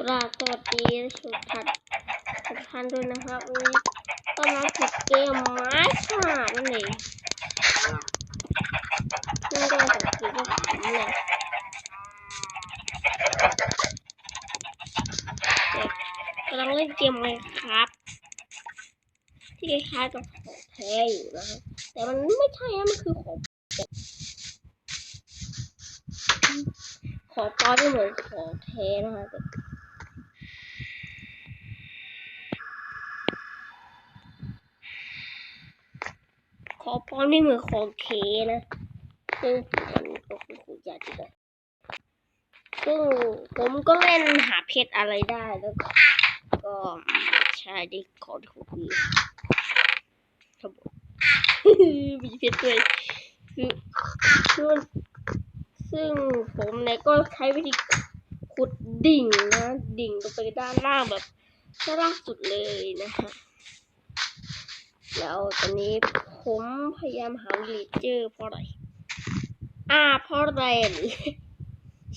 กราบสวัสดีสุดทัศน์ทุกท่านด้วยนะครับวันนี้ก็มาถึงเกมไม้ขาดนั่นเองซึ่งก็สังเกตว่าผมเนี่ยกำลังเล่นเกมไมครับ ที่คล้ายกับของแท้อยู่นะครับแต่มันไม่ใช่นะมันคือของของปลอมไม่เหมือนของแท้นะคะแขอพร้อมนี่เหมือของเคนะซึ่งมันก็คือขุดยาที่แบบซึ่งผมก็เล่นหาเพชรอะไรได้แล้วก็ก็ใช่ดิขอถูกคือครับมมีเพชรด้วยคือคือซึ่งผมเนี่ยก็ใช้วิธีขุดดิ่งนะดิ่งลงไปด้านล่างแบบด้านล่างสุดเลยนะฮะแล้วตอนนี้ ผมพยายามหาวิลเลจเจอร์เพราะอะไร อ่าเพราะอะไร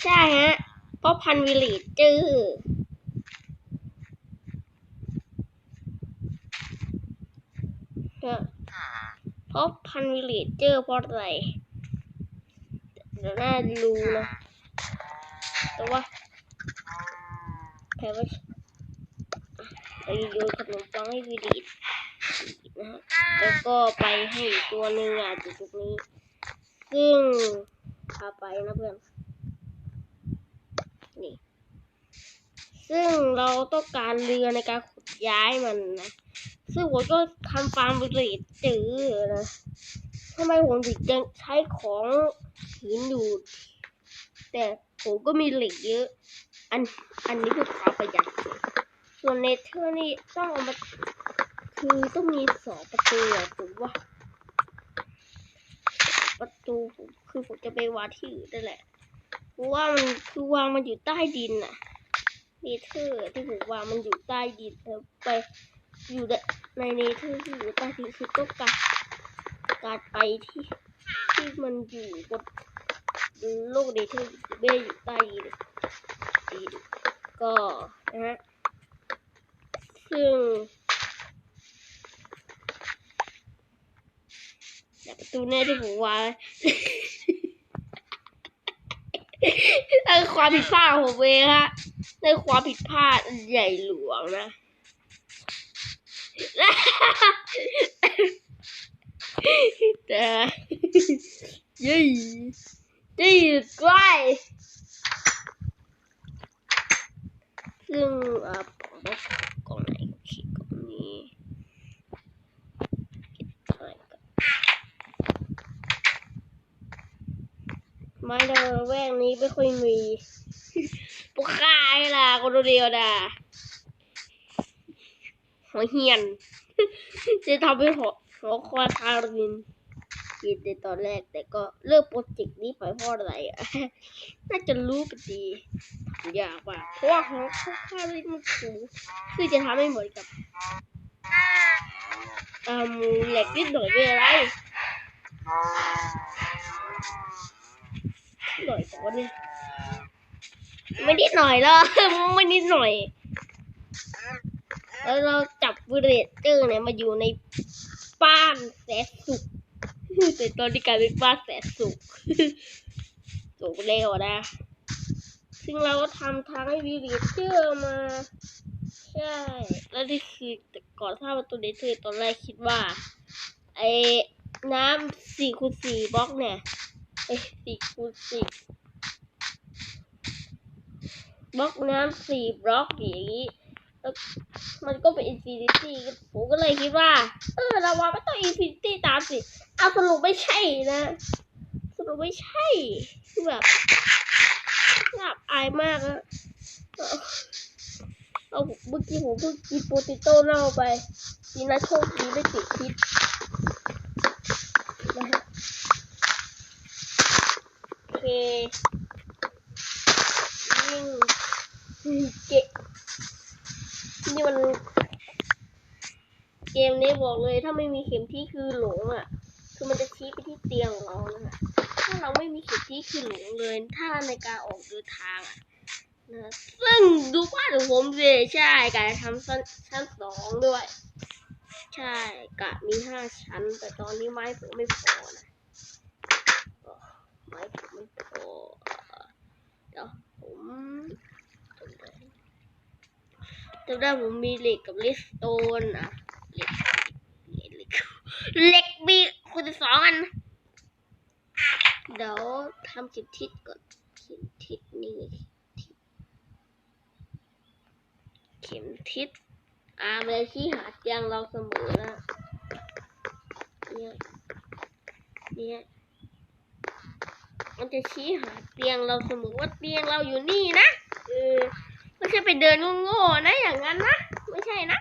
ใช่ฮะ เพราะพันวิลเลจเจอร์เพราะพันวิลเลจเจอร์เพราะอะไรน่ารู้นะแต่ว่าแค่ว่าเราโยนขนมปังให้วิลเลจ นะฮะ แล้วก็ไปให้ตัวหนึ่งอะจุดนี้ซึ่งพาไปนะเพื่อน นี่ ซึ่งเราต้องการเรือในการขุดย้ายมันนะ ซึ่งผมก็ทำฟาร์มบริดจือนะทำไมผมถึงยังใช้ของหินอยู่ แต่ผมก็มีเหล็กเยอะ อัน อันนี้คือความประหยัดส่วนเนเธอร์นี่ต้องเอามา คือต้องมีสองประตูอะผมว่า ประตูผมคือผมจะไปวางที่อื่นนั่นแหละเพราะว่ามันคือวางมันอยู่ใต้ดินน่ะเนเธอร์ที่ผมวางมันอยู่ใต้ดินแล้วไปอยู่ในเนเธอร์ที่อยู่ใต้ดินคือต้องการการไปที่ที่มันอยู่บนโลกเนเธอร์ไม่ได้อยู่ใต้ดินดินก็นะฮะซึ่ง แต่ประตูเนี่ยที่ผมวางนั่นความผิดพลาดของผมเองฮะนั่นความผิดพลาดใหญ่หลวงนะแต่ยี่ยี่กล้ซึ่งอะผมบอกกล่องไหนโอเคกล่องนี้เก็บอะไรกัน ไม้ในระแวกนี้ไม่ค่อยมีพวกข้าไอ้ล่ะคนเดียวนะหัวเหียน จะทำให้หัวหัวควายคารินกินในตอนแรกแต่ก็เลิกโปรเจกต์นี้ไปเพราะอะไรอะ น่าจะรู้กันดีทำยากว่าเพราะว่าหัวควายคารินมันสูงคือจะทำให้เหมือนกับอ่ามูเหลกนิดหน่อยไม่เป็นไร หน่อยแต่ว่าเนี่ยไม่นิดหน่อยแล้วไม่นิดหน่อย แล้วเราจับวิเลเจอร์เนี่ยมาอยู่ในบ้านแสนสุขแต่ตอนนี้กลายเป็นบ้านแสนสุขสุขเร็วนะ ซึ่งเราก็ทำทางให้วิเลเจอร์มา ใช่ แล้วนี่คือแต่ก่อนถ้าประตูเดเธอร์ตอนแรกคิดว่าไอ้น้ำสี่คูณสี่บล็อกเนี่ย เอ้ยสี่คูณสี่บล็อกน้ำสี่บล็อกอย่างนี้แล้วมันก็เป็นอินฟินิตี้ผมก็เลยคิดว่า เออเราว่าไม่ต้องอินฟินิตี้ตามสิเอาสรุปไม่ใช่นะ สรุปไม่ใช่คือแบบแบบอายมากอะเอาเอาเมื่อกี้ผมเพิ่งกินโปเตโต้เน่าไปดีนะโชคดีไม่ติดพิษนะฮะ โอเคยิ่งเกมนี่มัน เกมนี้ บอกเลยถ้าไม่มีเข็มที่คือหลงอะ คือมันจะชี้ไปที่เตียงของเรานะฮะถ้าเราไม่มีเข็มที่คือหลงเลย ถ้าในการออกเดินทางอะนะซึ่งดูบ้านของผมสิใช่กะจะทำชั้นชั้นสองด้วย ใช่กะมีห้าชั้น แต่ตอนนี้ไม้ผมไม่พอนะอไม้ผมไม่พอเดี๋ยวผมจำได้จำได้ผมมีเหล็กกับเลสโตนอะเหล็กเหล็กเหล็ก เหล็กมีคุณสองอัน เดี๋ยวทำเข็มทิศก่อนเข็มทิศนี่เข็มทิศอ่าเมนชี้หาเตียงเราเสมอนะเนี่ย เนี่ย มันจะชี้หาเตียงเราเสมอว่าเตียงเราอยู่นี่นะ เออ ไม่ใช่ไปเดินโง่ๆนะอย่างนั้นนะ ไม่ใช่นะ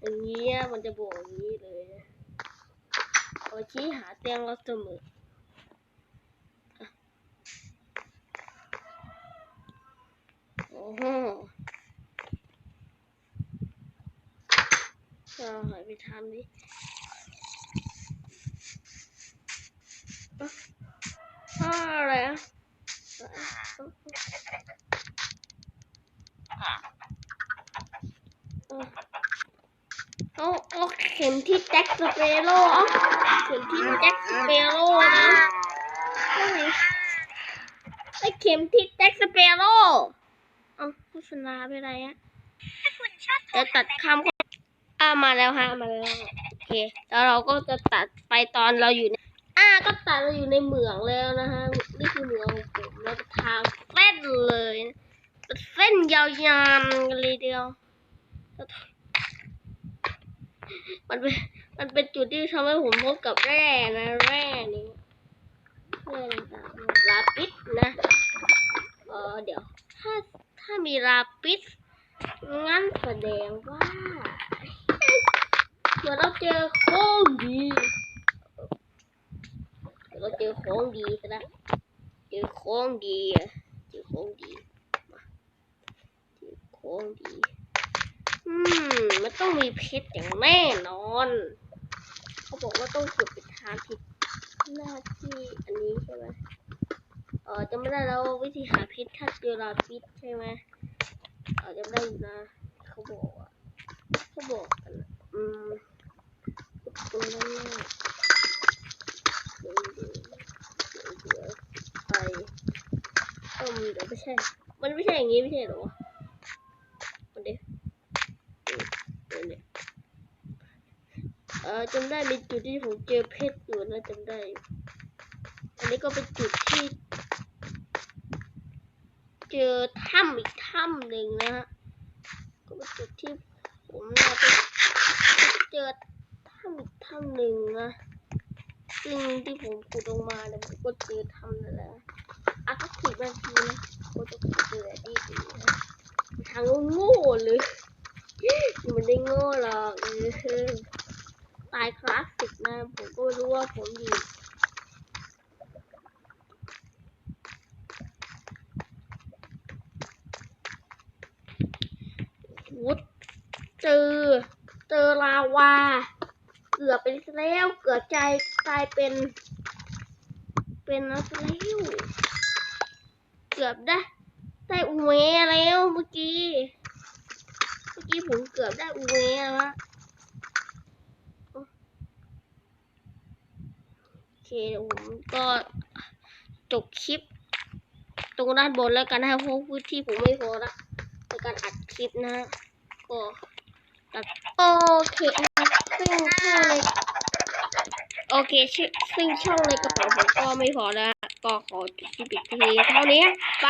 อย่างเงี้ยมันจะบอกอย่างนี้เลย นะเอาชี้หาเตียงเราเสมอโอ้โหเราหายไปทำดิอะอ่าอะไรอะเอาเอาเข็มที่แจ็คสเปโร่ เอาเข็มที่แจ็คสเปโร่นะไอเข็มที่แจ็คสเปโร่เอาโฆษณาไปไหนอะจะตัดคำอ่ามาแล้วฮะมาแล้วโอเคแล้วเราก็จะตัดไปตอนเราอยู่ในอ่าก็ตัดเราอยู่ในเหมืองแล้วนะฮะนี่คือเหมืองของผมแล้วก็ทางเส้นเลยเส้นยาวๆกันเลยเดียวมันเป็น มันเป็นจุดที่ทำให้ผมพบกับแร่นะแร่นี้แร่ต่างๆลาปิดนะเออเดี๋ยว ถ้าถ้ามีราปิดงั้นแสดงว่าเดี๋ยวเราเจอของดีเราเจอของดีซะแล้วเจอของดีเจอของดีมาเจอของดี อืม มันต้องมีเพชรอย่างแน่นอน เขาบอกว่าต้องขุดไปทางทิศหน้าที่อันนี้ใช่ไหมเออจำไม่ได้แล้ววิธีหาพชรถ้าเจอราพิษใช่ไหมเออจำได้อยู่นะเขาบอกอะเขาบอกกันอะอืมตรงนั้นน่ะเดี๋ยวเดี๋ยวเดี๋ยวเดี๋ยวไปเออเดี๋ยวไม่ใช่ มันไม่ใช่อย่างนี้ไม่ใช่หรอวะมันเดี๋ยวเดี๋ยวเดี๋ยวเออจำได้มีจุดที่ผมเจอเพชรอยู่นะจำได้ อันนี้ก็เป็นจุดที่ เจอถ้ำอีกถ้ำหนึ่งนะฮะก็เป็นจุดที่ผมเนี่ยไปเจอถ้ำอีกถ้ำหนึ่งนะซึ่งที่ผมขุดลงมาเนี่ยผมก็เจอถ้ำนั่นแหละอะก็สิบนาทีนะก็จะขุดเจอดีดีนะทางโง่เลยมันได้โง่หรอกเออ ตายคลาสสิกนะผมก็รู้ว่าผมอยู่วุดเจอ เจอลาวา เกือบเป็นแล้วเกือบใจกลายเป็น เป็นแล้วเกือบได้ได้อูเมะแล้วเมื่อกี้ เมื่อกี้ผมเกือบได้อูเมะแล้วอะโอ เคเดี๋ยวผมก็จบคลิป ตรงด้านบนแล้วกันนะครับเพราะพื้นที่ผมไม่พอละในการอัดคลิปนะก็ตัดโอเคซึ่งช่องในโอเคซึ่งช่องในกระเป๋าผมก็ไม่พอแล้วก็ขอจบคลิปอีกทีเท่านี้บาย